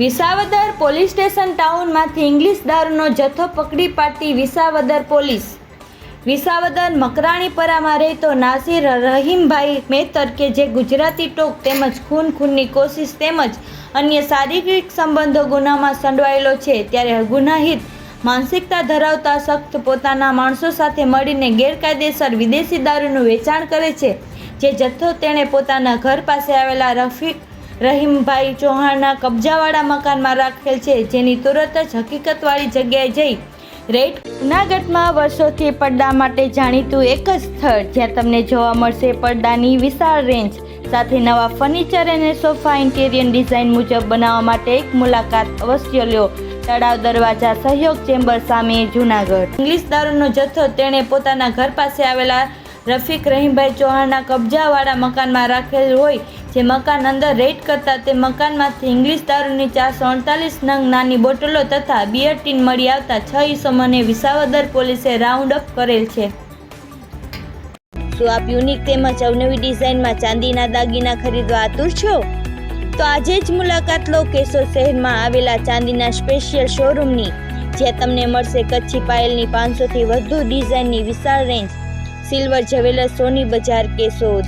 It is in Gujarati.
વિસાવદર પોલીસ સ્ટેશન ટાઉનમાંથી ઇંગ્લિશ દારૂનો જથ્થો પકડી પાડતી વિસાવદર પોલીસ. વિસાવદર મકરાણીપરામાં રહેતો નાસિર રહીમભાઈ મેતર કે જે ગુજરાતી ટોક તેમજ ખૂન ખૂનની કોશિશ તેમજ અન્ય શારીરિક સંબંધો ગુનામાં સંડવાયેલો છે, ત્યારે ગુનાહિત માનસિકતા ધરાવતા શખ્સ પોતાના માણસો સાથે મળીને ગેરકાયદેસર વિદેશી દારૂનું વેચાણ કરે છે. જે જથ્થો તેણે પોતાના ઘર પાસે આવેલા રફીક રહીમભાઈ ચૌહાણના કબજાવાળા મકાનમાં રાખેલ છે, જેની તુરત જ હકીકતવાળી જગ્યાએ જઈ રેડ જુનાગઢમાં વર્ષોથી પડદા માટે જાણીતું એક જ સ્થળ, જ્યાં તમને જોવા મળશે પડદાની વિશાળ રેન્જ સાથે નવા ફર્નિચર અને સોફા ઇન્ટેરિયર ડિઝાઇન મુજબ બનાવવા માટે એક મુલાકાત અવશ્ય લ્યો તળાવ દરવાજા સહયોગ ચેમ્બર સામે જુનાગઢ. ઇંગ્લિશ દારૂનો જથ્થો તેણે પોતાના ઘર પાસે આવેલા રફીક રહીમભાઈ ચૌહાણના કબજાવાળા મકાનમાં રાખેલ હોય, જે મકાન અંદર રેડ કરતા તે મકાનમાંથી ઇંગ્લિશ દારૂની ચારસો અડતાલીસ નંગ નાની બોટલો તથા બિયર ટીન મળી આવતા છ ઈસમોને વિસાવદર પોલીસે રાઉન્ડ અપ કરેલ છે. શું આપ યુનિક તેમજ અવનવી ડિઝાઇનમાં ચાંદીના દાગીના ખરીદવા આતુર છો? તો આજે જ મુલાકાત લો કેશોર શહેરમાં આવેલા ચાંદીના સ્પેશિયલ શોરૂમની જ્યાં તમને મળશે કચ્છી પાયલની પાંચસોથી વધુ ડિઝાઇનની વિશાળ રેન્જ સિલ્વર જ્વેલર્સ સોની બજાર કેશોદ.